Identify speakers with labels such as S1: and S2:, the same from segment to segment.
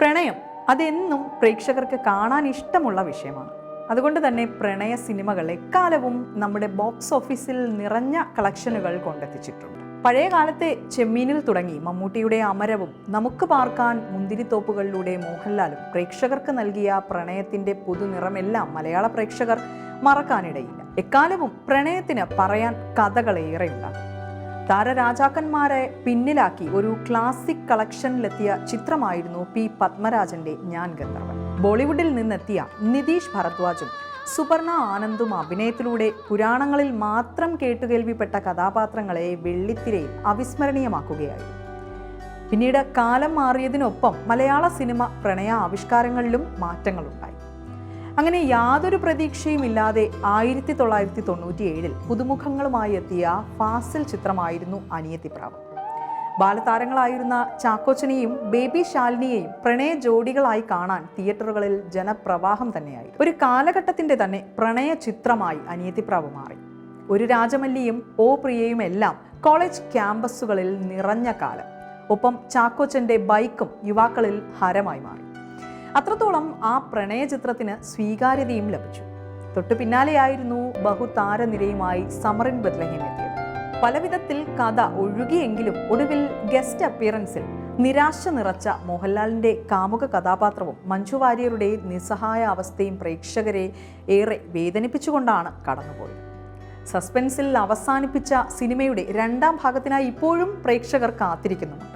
S1: പ്രണയം അതെന്നും പ്രേക്ഷകർക്ക് കാണാൻ ഇഷ്ടമുള്ള വിഷയമാണ്. അതുകൊണ്ട് തന്നെ പ്രണയ സിനിമകൾ എക്കാലവും നമ്മുടെ ബോക്സ് ഓഫീസിൽ നിറഞ്ഞ കളക്ഷനുകൾ കൊണ്ടെത്തിച്ചിട്ടുണ്ട്. പഴയ കാലത്തെ ചെമ്മീനിൽ തുടങ്ങി മമ്മൂട്ടിയുടെ അമരവും നമുക്ക് പാർക്കാൻ മുന്തിരിത്തോപ്പുകളിലൂടെ മോഹൻലാലും പ്രേക്ഷകർക്ക് നൽകിയ പ്രണയത്തിന്റെ പുതുനിറമെല്ലാം മലയാള പ്രേക്ഷകർ മറക്കാനിടയില്ല. എക്കാലവും പ്രണയത്തിന് പറയാൻ കഥകളേറെയുണ്ടാകും താരരാജാക്കന്മാരെ പിന്നിലാക്കി ഒരു ക്ലാസിക് കളക്ഷനിലെത്തിയ ചിത്രമായിരുന്നു പി പത്മരാജന്റെ ഞാൻ ഗന്ധർവൻ. ബോളിവുഡിൽ നിന്നെത്തിയ നിതീഷ് ഭരദ്വാജും സുപർണ ആനന്ദും അഭിനയത്തിലൂടെ പുരാണങ്ങളിൽ മാത്രം കേട്ടുകേൾവിപ്പെട്ട കഥാപാത്രങ്ങളെ വെള്ളിത്തിരയിൽ അവിസ്മരണീയമാക്കുകയായി. പിന്നീട് കാലം മാറിയതിനൊപ്പം മലയാള സിനിമ പ്രണയ ആവിഷ്കാരങ്ങളിലും മാറ്റങ്ങളുണ്ടായി. അങ്ങനെ യാതൊരു പ്രതീക്ഷയും ഇല്ലാതെ ആയിരത്തി തൊള്ളായിരത്തി തൊണ്ണൂറ്റി ഏഴിൽ പുതുമുഖങ്ങളുമായി എത്തിയ ഫാസിൽ ചിത്രമായിരുന്നു അനിയത്തിപ്രാവ് ബാലതാരങ്ങളായിരുന്ന ചാക്കോച്ചനെയും ബേബി ശാലിനിയെയും പ്രണയ ജോഡികളായി കാണാൻ തിയേറ്ററുകളിൽ ജനപ്രവാഹം തന്നെയായി ഒരു കാലഘട്ടത്തിന്റെ തന്നെ പ്രണയ ചിത്രമായി അനിയത്തിപ്രാവ് മാറി. ഒരു രാജമല്ലിയും ഓ പ്രിയയും എല്ലാം കോളേജ് ക്യാമ്പസുകളിൽ നിറഞ്ഞ കാലം. ഒപ്പം ചാക്കോച്ചന്റെ ബൈക്കും യുവാക്കളിൽ ഹരമായി മാറി. അത്രത്തോളം ആ പ്രണയ ചിത്രത്തിന് സ്വീകാര്യതയും ലഭിച്ചു. തൊട്ടു പിന്നാലെയായിരുന്നു ബഹുതാരനിരയുമായി സമറിൻ ബദ്ലഹീം എത്തിയത്. പലവിധത്തിൽ കഥ ഒഴുകിയെങ്കിലും ഒടുവിൽ ഗസ്റ്റ് അപ്പിയറൻസിൽ നിരാശ നിറച്ച മോഹൻലാലിന്റെ കാമുക കഥാപാത്രവും മഞ്ജു വാര്യരുടെ നിസ്സഹായ അവസ്ഥയും പ്രേക്ഷകരെ ഏറെ വേദനിപ്പിച്ചുകൊണ്ടാണ് കടന്നുപോയത്. സസ്പെൻസിൽ അവസാനിപ്പിച്ച സിനിമയുടെ രണ്ടാം ഭാഗത്തിനായി ഇപ്പോഴും പ്രേക്ഷകർ കാത്തിരിക്കുന്നുമുണ്ട്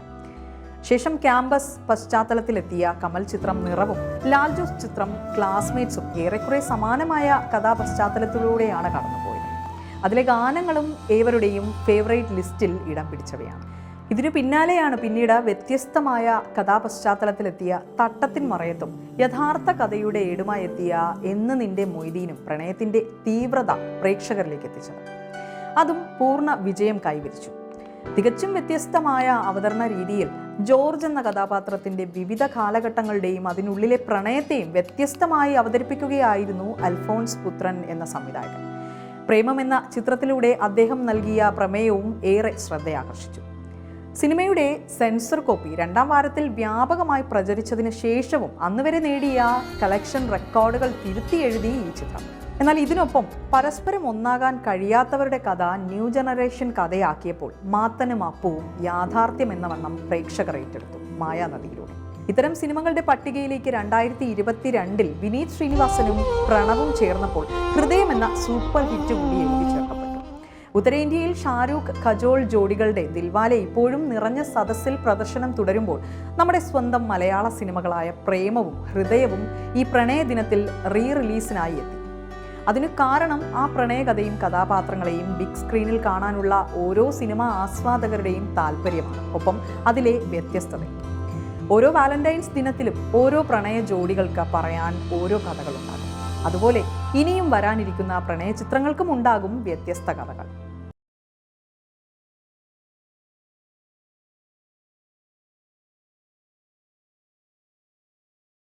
S1: ശേഷം ക്യാമ്പസ് പശ്ചാത്തലത്തിലെത്തിയ കമൽ ചിത്രം നിറവും ലാൽ ജോസ് ചിത്രം ക്ലാസ്മേറ്റ്സും ഏറെക്കുറെ സമാനമായ കഥാപശ്ചാത്തലത്തിലൂടെയാണ് കടന്നുപോയത്. അതിലെ ഗാനങ്ങളും ഏവരുടെയും ഫേവറേറ്റ് ലിസ്റ്റിൽ ഇടം പിടിച്ചവയാണ്. ഇതിനു പിന്നാലെയാണ് പിന്നീട് വ്യത്യസ്തമായ കഥാപശ്ചാത്തലത്തിലെത്തിയ തട്ടത്തിൻ മറയത്തും യഥാർത്ഥ കഥയുടെ ഏടുമായി എത്തിയ എന്ന് നിന്റെ മൊയ്തീനും പ്രണയത്തിന്റെ തീവ്രത പ്രേക്ഷകരിലേക്ക് എത്തിച്ചത്. അതും പൂർണ വിജയം കൈവരിച്ചു. തികച്ചും വ്യത്യസ്തമായ അവതരണ രീതിയിൽ ജോർജ് എന്ന കഥാപാത്രത്തിന്റെ വിവിധ കാലഘട്ടങ്ങളുടെയും അതിനുള്ളിലെ പ്രണയത്തെയും വ്യത്യസ്തമായി അവതരിപ്പിക്കുകയായിരുന്നു അൽഫോൺസ് പുത്രൻ എന്ന സംവിധായകൻ. പ്രേമം എന്ന ചിത്രത്തിലൂടെ അദ്ദേഹം നൽകിയ പ്രമേയവും ഏറെ ശ്രദ്ധയാകർഷിച്ചു. സിനിമയുടെ സെൻസർ കോപ്പി രണ്ടാം വാരത്തിൽ വ്യാപകമായി പ്രചരിച്ചതിന് ശേഷവും അന്നുവരെ നേടിയ കളക്ഷൻ റെക്കോർഡുകൾ തിരുത്തി എഴുതി ഈ ചിത്രം. എന്നാൽ ഇതിനൊപ്പം പരസ്പരം ഒന്നാകാൻ കഴിയാത്തവരുടെ കഥ ന്യൂ ജനറേഷൻ കഥയാക്കിയപ്പോൾ മാത്തനും അപ്പുവും യാഥാർത്ഥ്യം എന്ന വണ്ണം പ്രേക്ഷകർ ഏറ്റെടുത്തു മായാനദിയിലൂടെ. ഇത്തരം സിനിമകളുടെ പട്ടികയിലേക്ക് രണ്ടായിരത്തി ഇരുപത്തിരണ്ടിൽ വിനീത് ശ്രീനിവാസനും പ്രണവും ചേർന്നപ്പോൾ ഹൃദയം എന്ന സൂപ്പർ ഹിറ്റ് കൂടി എഴുതി ചേർക്കപ്പെട്ടു. ഉത്തരേന്ത്യയിൽ ഷാരൂഖ് ഖജോൾ ജോഡികളുടെ ദിൽവാലെ ഇപ്പോഴും നിറഞ്ഞ സദസ്സിൽ പ്രദർശനം തുടരുമ്പോൾ നമ്മുടെ സ്വന്തം മലയാള സിനിമകളായ പ്രേമവും ഹൃദയവും ഈ പ്രണയ ദിനത്തിൽ റീ റിലീസിനായി എത്തി. അതിനു കാരണം ആ പ്രണയകഥയും കഥാപാത്രങ്ങളെയും ബിഗ് സ്ക്രീനിൽ കാണാനുള്ള ഓരോ സിനിമ ആസ്വാദകരുടെയും താല്പര്യമാണ്. ഒപ്പം അതിലെ വ്യത്യസ്തത ഓരോ വാലന്റൈൻസ് ദിനത്തിലും ഓരോ പ്രണയ ജോഡികൾക്ക് പറയാൻ ഓരോ കഥകളുണ്ടാകും. അതുപോലെ ഇനിയും വരാനിരിക്കുന്ന പ്രണയ ചിത്രങ്ങൾക്കും ഉണ്ടാകും വ്യത്യസ്ത കഥകൾ.